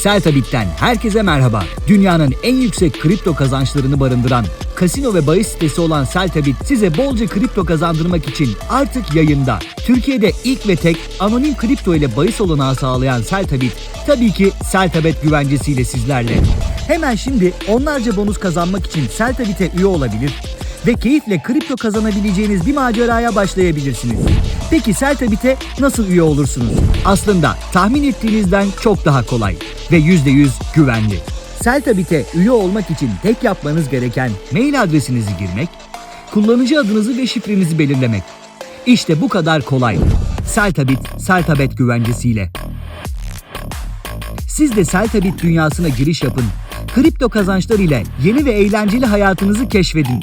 Seltabit'ten herkese merhaba. Dünyanın en yüksek kripto kazançlarını barındıran kasino ve bahis sitesi olan Seltabit size bolca kripto kazandırmak için artık yayında. Türkiye'de ilk ve tek anonim kripto ile bahis olanağı sağlayan Seltabit tabii ki Seltabet güvencesiyle sizlerle. Hemen şimdi onlarca bonus kazanmak için Seltabit'e üye olabilir ve keyifle kripto kazanabileceğiniz bir maceraya başlayabilirsiniz. Peki Seltabit'e nasıl üye olursunuz? Aslında tahmin ettiğinizden çok daha kolay ve %100 güvenli. Seltabit'e üye olmak için tek yapmanız gereken mail adresinizi girmek, kullanıcı adınızı ve şifrenizi belirlemek. İşte bu kadar kolay. Seltabit, Seltabet güvencesiyle. Siz de Seltabit dünyasına giriş yapın. Kripto kazançlar ile yeni ve eğlenceli hayatınızı keşfedin.